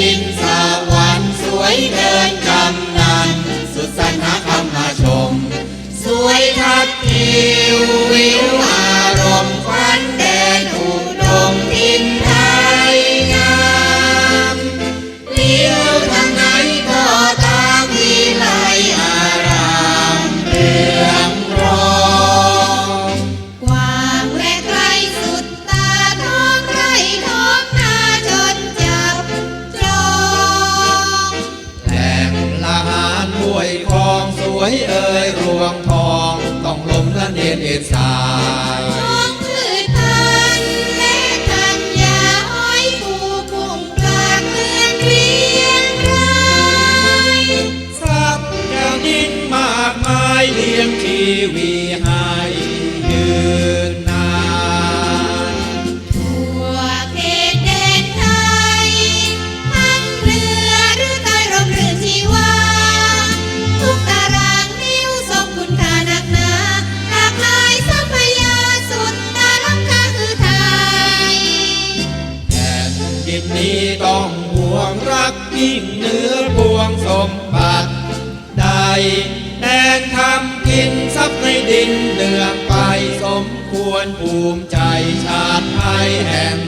ดินสวรรค์สวยเดินกำนัน สุดสันหาคำมาชม สวยทัดทิววิว เอ่ยรวงทองต้องลมละเนียนเอ็ดสาย จิตนี้ต้องห่วงรักยิ่งเนื้อพวงสมบัติใดแดนทำกินทรัพย์ในดินเดืองไปสมควรภูมิใจชาติไทยแห่ง